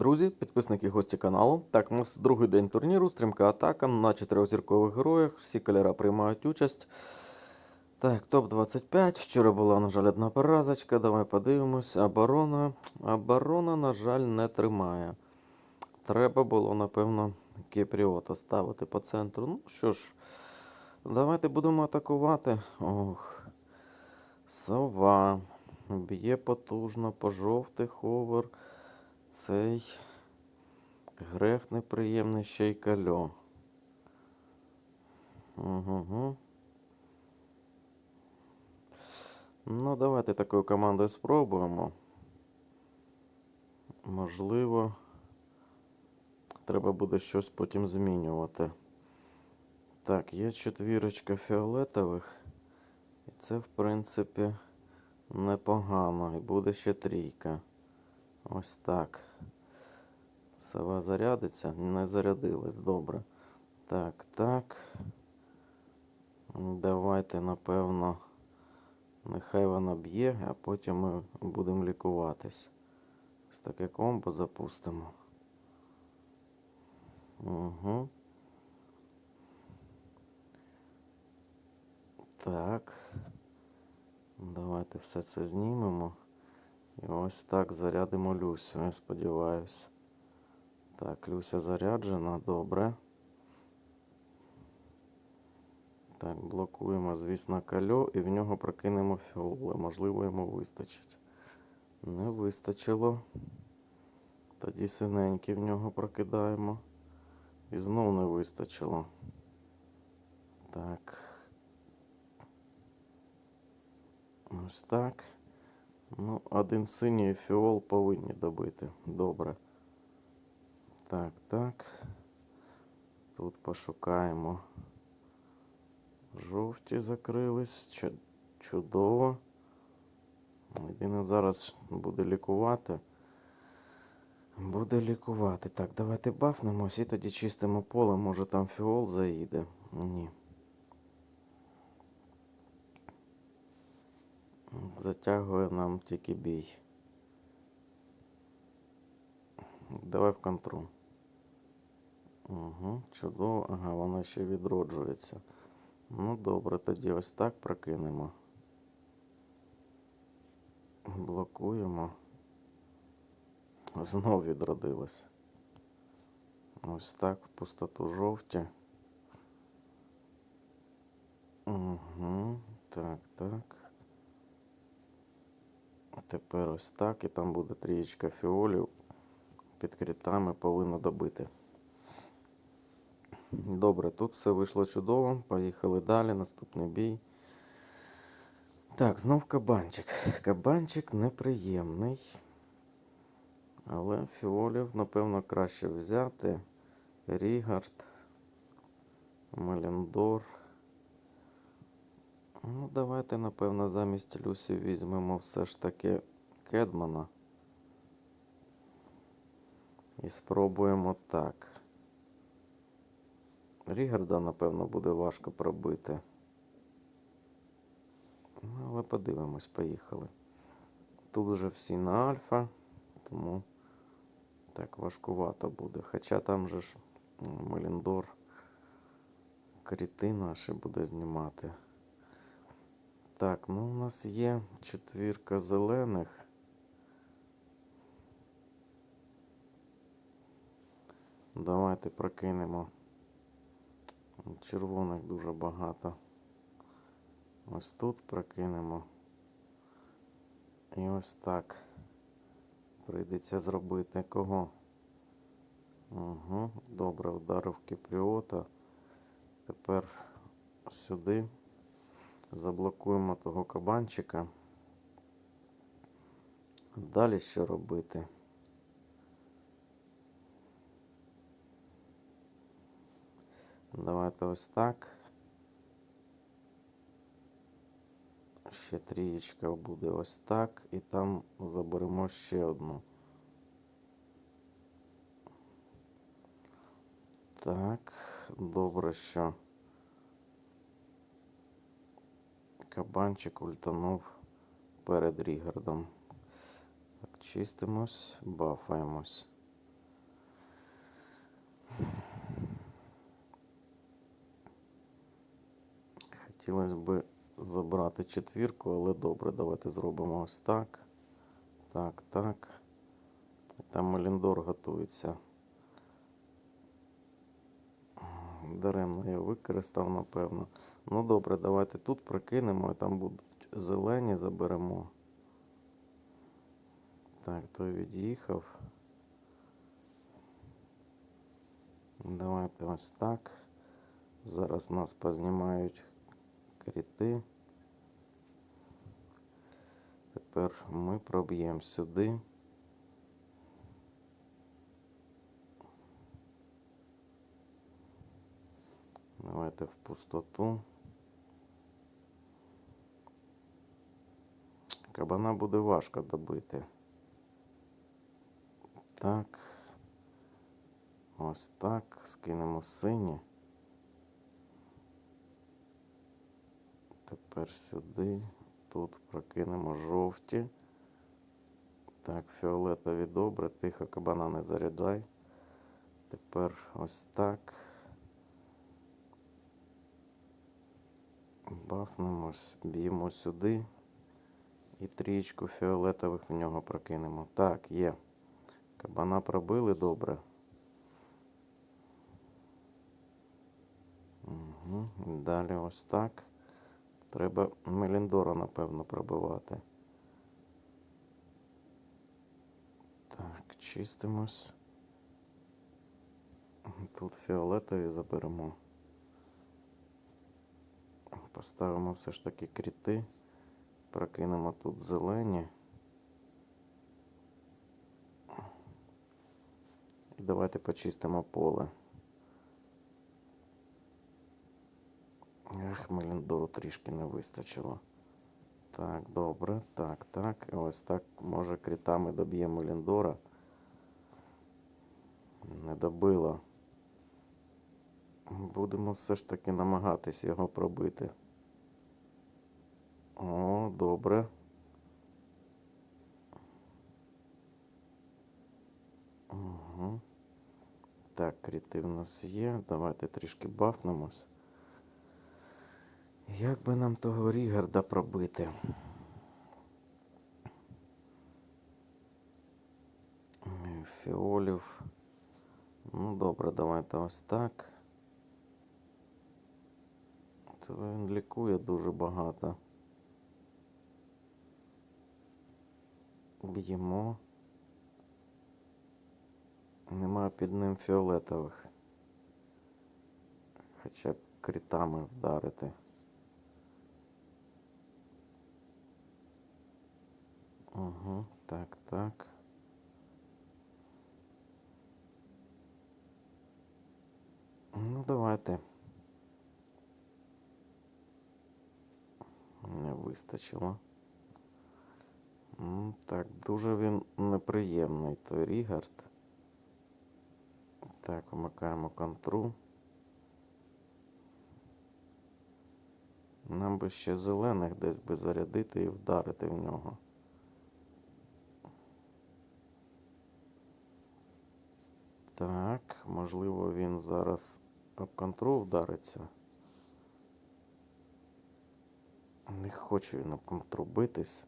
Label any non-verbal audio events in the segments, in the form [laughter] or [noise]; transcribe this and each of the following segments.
друзі, підписники гості каналу. Так, у нас другий день турніру, стрімка атака на чотирьохзіркових героях. Всі кольори приймають участь. Так, топ-25. Вчора була, на жаль, одна поразочка. Давай подивимось. Оборона. Оборона, на жаль, не тримає. Треба було, напевно, Кепріота ставити по центру. Ну що ж, давайте будемо атакувати. Ох. Сова. Б'є потужно по жовтих ховер. Цей грех неприємний ще й кальо. Угу. Ну, давайте такою командою спробуємо. Можливо, треба буде щось потім змінювати. Так, є четвірочка фіолетових. І це, в принципі, непогано. І буде ще трійка. Ось так. Сова зарядиться? Не зарядилась. Добре. Так, так. Давайте, напевно, нехай вона б'є, а потім ми будемо лікуватись. Ось таке комбо запустимо. Угу. Так. Давайте все це знімемо. І ось так зарядимо Люсю, я сподіваюся. Так, Люся заряджена, добре. Так, блокуємо, звісно, кальо і в нього прокинемо фіоли. Можливо, йому вистачить. Не вистачило. Тоді синенький в нього прокидаємо. І знов не вистачило. Так. Ось так. Ну, один синій фіол повинні добити. Добре. Так, так. Тут пошукаємо. Жовті закрились. Чу- Чудово. Єдине зараз буде лікувати. Буде лікувати. Так, давайте бафнемось і тоді чистимо поле. Може там фіол заїде. Ні. Затягує нам тільки бій. Давай в контру. Угу, чудово. Ага, воно ще відроджується. Ну, добре, тоді ось так прокинемо. Блокуємо. Знов відродилось. Ось так в пустоту жовті. Угу. Так, так. Тепер ось так. І там буде трієчка фіолів. Під крітами повинно добити. Добре, тут все вийшло чудово. Поїхали далі. Наступний бій. Так, знов кабанчик. Кабанчик неприємний. Але фіолів, напевно, краще взяти. Рігард, Меліндор. Ну, давайте, напевно, замість Люсі візьмемо все ж таки Кедмана. І спробуємо так. Рігарда, напевно, буде важко пробити. Ну, але подивимось, поїхали. Тут вже всі на альфа, тому так важкувато буде. Хоча там же ж Меліндор кріти наші буде знімати. Так, ну у нас є четвірка зелених. Давайте прокинемо. Червоних дуже багато. Ось тут прокинемо. І ось так. Прийдеться зробити кого? Угу, добре, вдарив Кіпріота. Тепер сюди. Заблокуємо того кабанчика. Далі що робити? Давайте ось так. Ще трієчка буде ось так. І там заберемо ще одну. Так, добре, що кабанчик ультанув перед Рігардом. Так, чистимось, бафаємось. Хотілося б забрати четвірку, але добре, давайте зробимо ось так. Так, так. Там Меліндор готується. Даремно я використав, напевно. Ну добре, давайте тут прокинемо, і там будуть зелені, заберемо. Так, той від'їхав. Давайте ось так. Зараз нас познімають кріти. Тепер ми проб'ємо сюди. Давайте в пустоту. Кабана буде важко добити. Так. Ось так. Скинемо сині. Тепер сюди. Тут прокинемо жовті. Так, фіолетові добре. Тихо, кабана не заряджай. Тепер ось так. Бафнемось, б'ємо сюди. І трічку фіолетових в нього прокинемо. Так, є. Кабана пробили добре. Угу. Далі ось так. Треба Меліндора, напевно, пробивати. Так, чистимось. Тут фіолетові заберемо. Поставимо все ж таки кріти. Прокинемо тут зелені. І давайте почистимо поле. Ех, Меліндору трішки не вистачило. Так, добре. Так, так. Ось так. Може крітами доб'ємо Ліндора. Не добило. Будемо все ж таки намагатись його пробити. О, добре. Угу. Так, кріти в нас є. Давайте трішки бафнемось. Як би нам того Рігарда пробити? Фіолів. Ну, добре, давайте ось так. Це він лікує дуже багато. Б'ємо. Нема під ним фіолетових. Хоча б критами вдарити. Угу, так, так. Ну, давайте. Не вистачило. Так, дуже він неприємний той Рігард. Так, вмикаємо контру. Нам би ще зелених десь би зарядити і вдарити в нього. Так, можливо, він зараз об контру вдариться. Не хоче він об контру битись.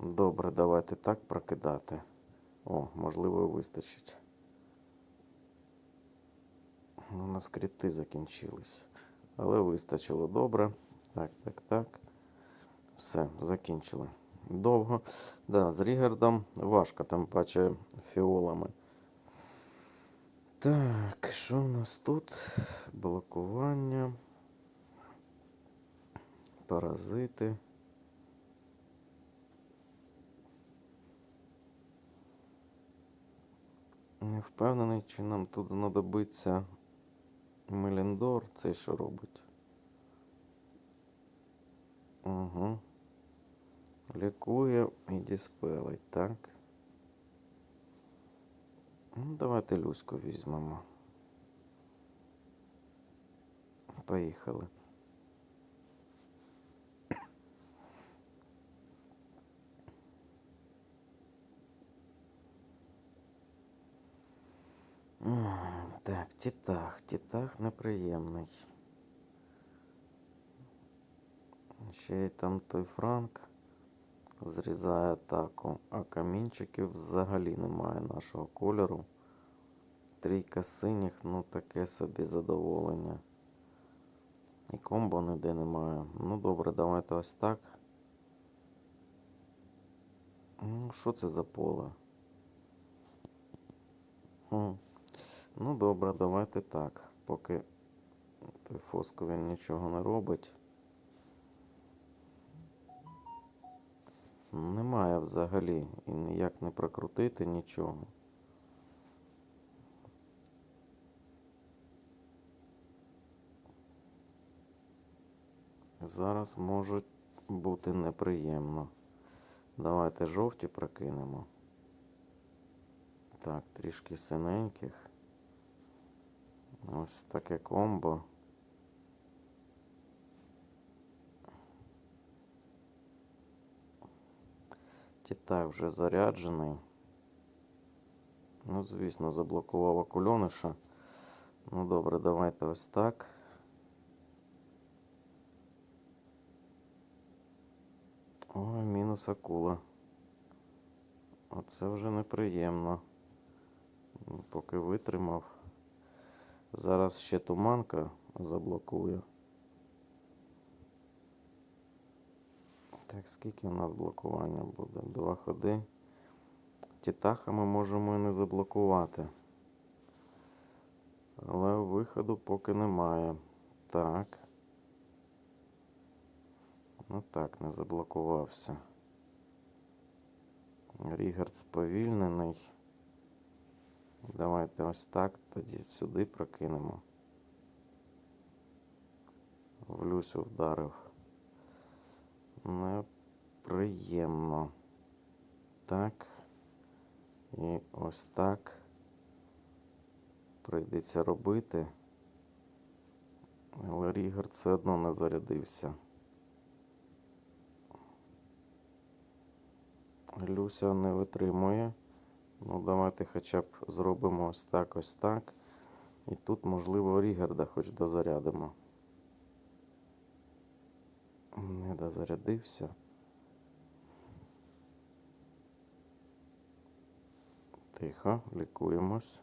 Добре, давайте так прокидати. О, можливо, вистачить. У нас кріти закінчились. Але вистачило добре. Так, так, так. Все, закінчили. Довго. Да, з Рігардом важко, тим паче фіолами. Так, що у нас тут? Блокування. Паразити. Не впевнений, чи нам тут знадобиться Меліндор. Цей що робить? Угу. Лікує і діспелить, так. Ну, давайте Люську візьмемо. Поїхали. М, Тітах, тітах неприємний. Ще й там той Франк зрізає атаку, а камінчиків взагалі немає нашого кольору. Трійка синіх, ну таке собі задоволення. І комбо ніде немає. Ну добре, давайте ось так. Ну, що це за поле? Хм. Ну добре, давайте так. Поки той фоско він нічого не робить. Немає взагалі і ніяк не прокрутити нічого. Зараз може бути неприємно. Давайте жовті прокинемо. Так, трішки синеньких. Ось таке комбо. Тітак вже заряджений. Ну, звісно, заблокував окульониша. Ну добре, давайте ось так. Ой, мінус акула. Оце вже неприємно. Ну, Поки витримав. Зараз ще туманка заблокую. Так, скільки у нас блокування буде? Два ходи. Тітаха ми можемо і не заблокувати. Але виходу поки немає. Так. Ну так, не заблокувався. Рігард сповільнений. Давайте ось так тоді сюди прокинемо. В Люсю вдарив. Неприємно. Так. І ось так. Прийдеться робити. Але Рігард все одно не зарядився. Люся не витримує. Ну, давайте хоча б зробимо ось так, ось так. І тут, можливо, Рігарда хоч дозарядимо. Не дозарядився. Тихо, лікуємось.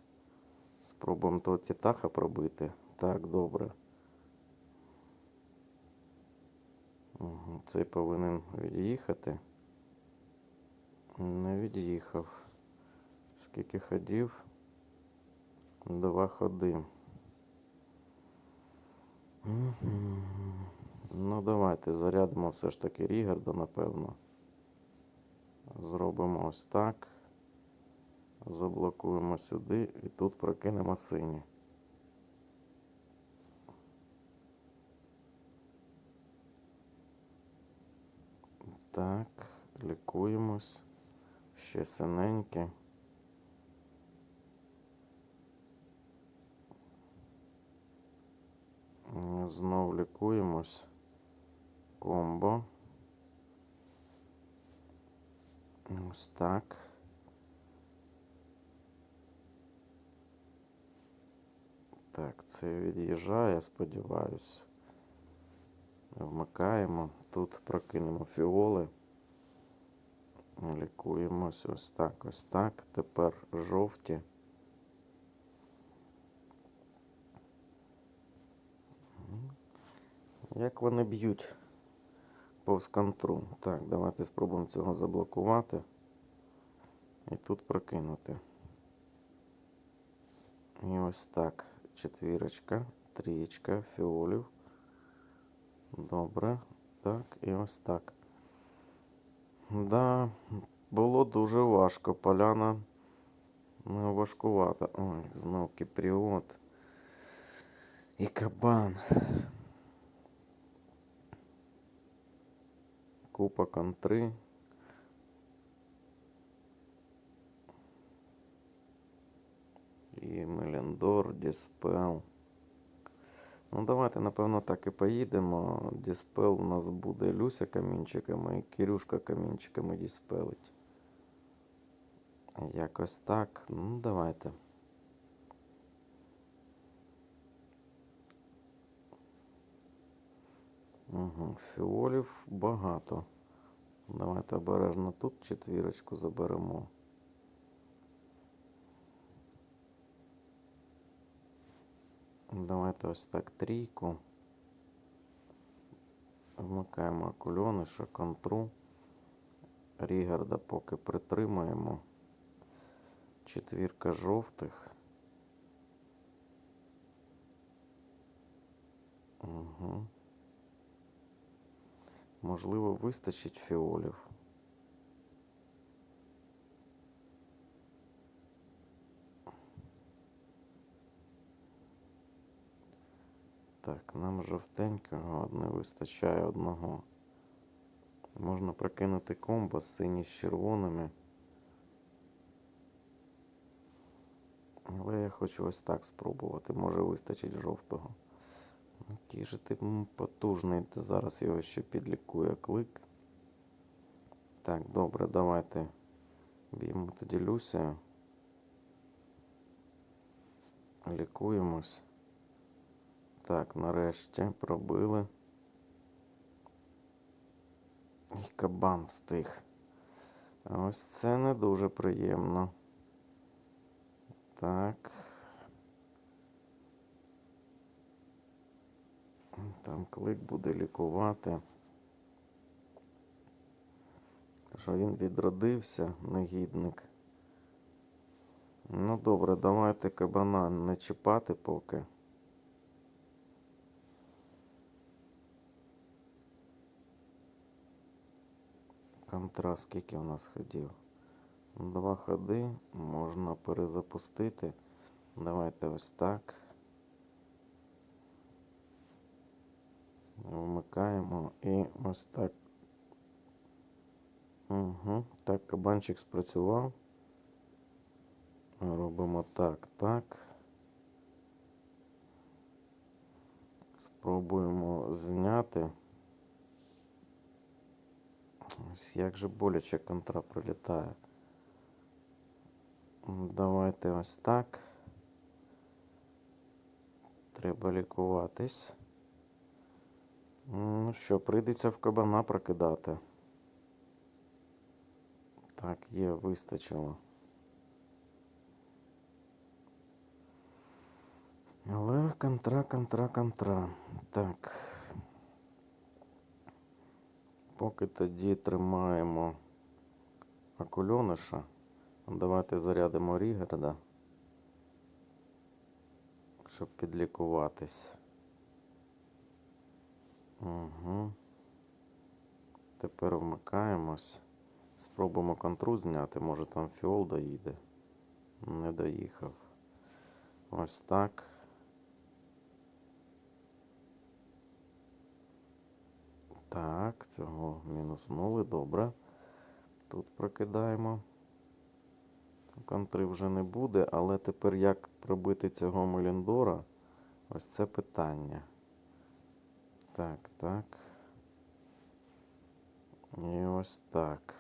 Спробуємо того тітаха пробити. Так, добре. Цей повинен від'їхати. Не від'їхав. Скільки ходів? Два ходи. Ну, давайте зарядимо все ж таки Рігарда, напевно. Зробимо ось так. Заблокуємо сюди і тут прокинемо сині. Так, лікуємось. Ще синеньке. Знов лікуємось. Комбо. Ось так. Так, це від'їжджає, сподіваюсь. Вмикаємо. Тут прокинемо фіоли. Лікуємось ось так, ось так. Тепер жовті. Як вони б'ють повз контру? Так, давайте спробуємо цього заблокувати. І тут прокинути. І ось так. Четвірочка, трієчка, фіолів. Добре. Так, і ось так. Да, було дуже важко. Поляна важкувата. Ой, знов кіпріот. І кабан. Купа контри. І Меліндор, Діспел. Ну, давайте, напевно, так і поїдемо. Діспел у нас буде Люся камінчиками і Кирюшка камінчиками діспелить. Якось так. Ну, давайте. Угу. Фіолів багато. Давайте обережно тут четвірочку заберемо. Давайте ось так трійку. Вмикаємо акульониша, контру. Рігарда поки притримаємо. Четвірка жовтих. Угу. Можливо, вистачить фіолів. Так, нам жовтенького не вистачає одного. Можна прокинути комбо сині з червоними. Але я хочу ось так спробувати. Може вистачить жовтого. Який же ти потужний. Ти зараз його ще підлікує клик. Так, добре, давайте б'ємо тоді Люсію. Лікуємось. Так, нарешті пробили. І кабан встиг. А ось це не дуже приємно. Так. Там клик буде лікувати. Що він відродився, негідник. Ну добре, давайте кабана не чіпати поки. Контра скільки у нас ходів? Два ходи можна перезапустити. Давайте ось так. Вмикаємо і ось так. Угу. Так, кабанчик спрацював. Робимо так, так. Спробуємо зняти. Ось як же боляче контра прилітає. Давайте ось так. Треба лікуватись. Ну що, прийдеться в кабана прокидати. Так, є, вистачило. Але контра, контра, контра. Так. Поки тоді тримаємо акульониша. Давайте зарядимо Рігарда, щоб підлікуватись. Угу. Тепер вмикаємось. Спробуємо контру зняти, може там фіол доїде. Не доїхав. Ось так. Так, цього мінуснули, добре. Тут прокидаємо. Контри вже не буде, але тепер як пробити цього Меліндора? Ось це питання. Так, так. І ось так.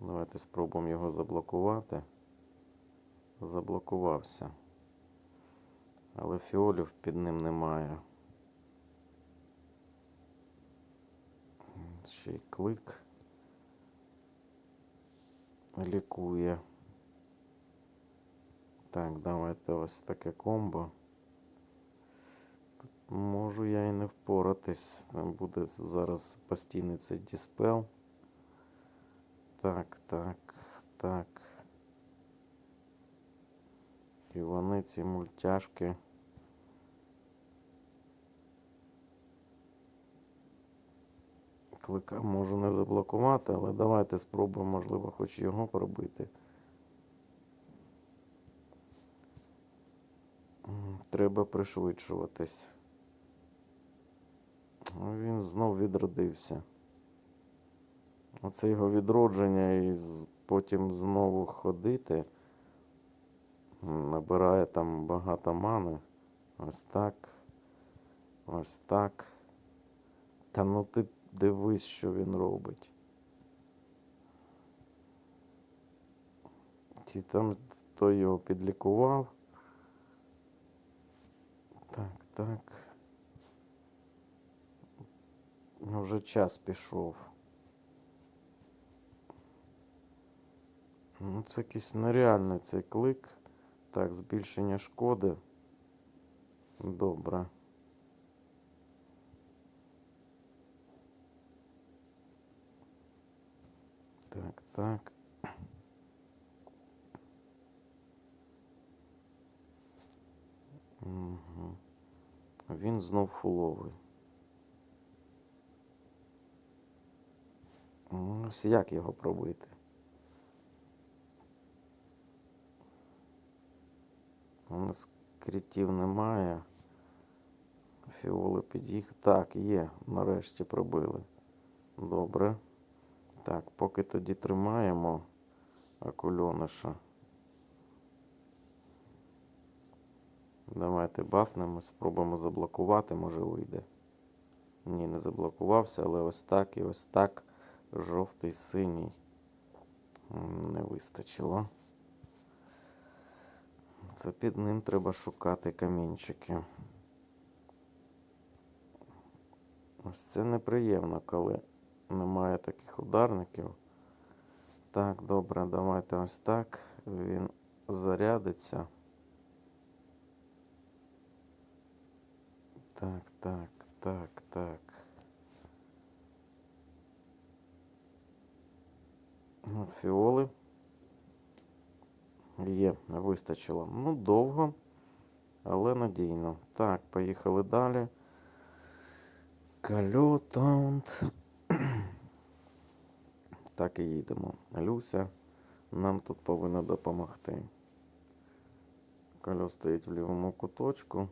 Давайте спробуємо його заблокувати. Заблокувався. Але фіолів під ним немає. Ще й клик лікує. Так, давайте ось таке комбо. Можу я і не впоратись. Там буде зараз постійний цей діспел. Так, так, так. І вони ці мультяшки. Клика можу не заблокувати, але давайте спробуємо, можливо, хоч його пробити. Треба пришвидшуватись. Він знов відродився. Оце його відродження і потім знову ходити. Набирає там багато мани. Ось так. Ось так. Та ну ти дивись, що він робить. Ті там той його підлікував. Так, так. Вже час пішов. Ну, це якийсь нереальний цей клик. Так, збільшення шкоди. Добре. Так, так. Угу. Він знов фуловий. Ось як його пробити? У нас критів немає. Фіоли під'їх. Так, є. Нарешті пробили. Добре. Так, поки тоді тримаємо акульониша. Давайте бафнемо, спробуємо заблокувати, може вийде. Ні, не заблокувався, але ось так і ось так. Жовтий, синій. Не вистачило. Це під ним треба шукати камінчики. Ось це неприємно, коли немає таких ударників. Так, добре, давайте ось так. Він зарядиться. Так, так, так, так. Фіоли. Є, вистачило. Ну, довго, але надійно. Так, поїхали далі. Кальотаунд. [clears throat] Так і їдемо. Люся нам тут повинна допомогти. Кальо стоїть в лівому куточку.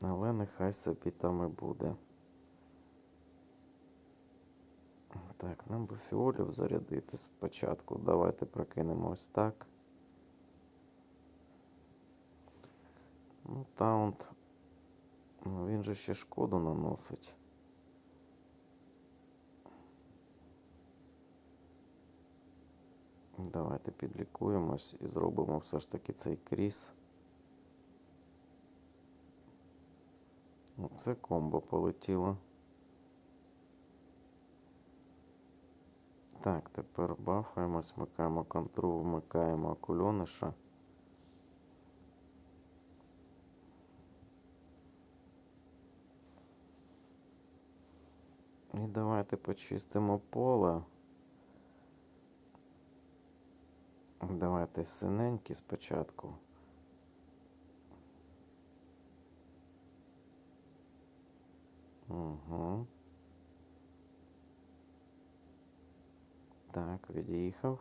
Але нехай собі там і буде. Так, нам би фіолів зарядити спочатку. Давайте прокинемо ось так. Ну, таунт. Ну, він же ще шкоду наносить. Давайте підлікуємось і зробимо все ж таки цей кріс. Це комбо полетіло. Так, тепер бафаємось, вмикаємо контру, вмикаємо акульониша. І давайте почистимо поле. Давайте синенькі спочатку. Угу. Так, від'їхав.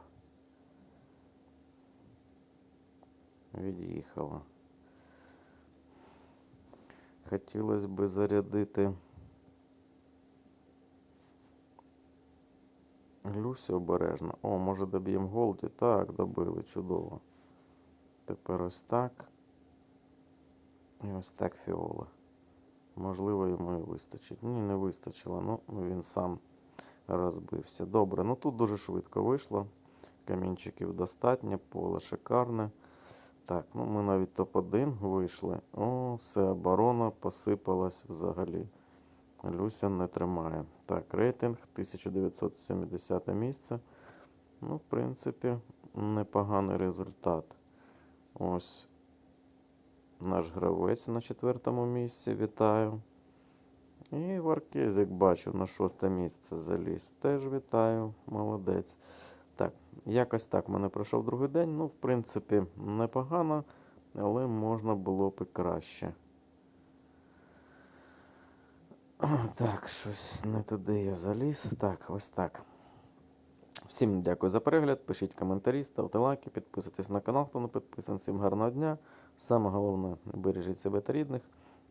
Від'їхала. Хотілося би зарядити Люсі обережно. О, може доб'ємо голді? Так, добили, чудово. Тепер ось так. І ось так фіола. Можливо, йому і вистачить. Ні, не вистачило. Ну, він сам розбився. Добре, ну тут дуже швидко вийшло. Камінчиків достатньо, поле шикарне. Так, ну ми навіть топ-1 вийшли. О, все, оборона посипалась взагалі. Люся не тримає. Так, рейтинг 1970 місце. Ну, в принципі, непоганий результат. Ось наш гравець на четвертому місці. Вітаю. І Варкезик бачу на шосте місце заліз. Теж вітаю, молодець. Так, якось так в мене пройшов другий день. Ну, в принципі, непогано, але можна було б і краще. [clears throat] Так, щось не туди я заліз. Так, ось так. Всім дякую за перегляд. Пишіть коментарі, ставте лайки, підписуйтесь на канал, хто не підписаний. Всім гарного дня. Саме головне, бережіть себе та рідних.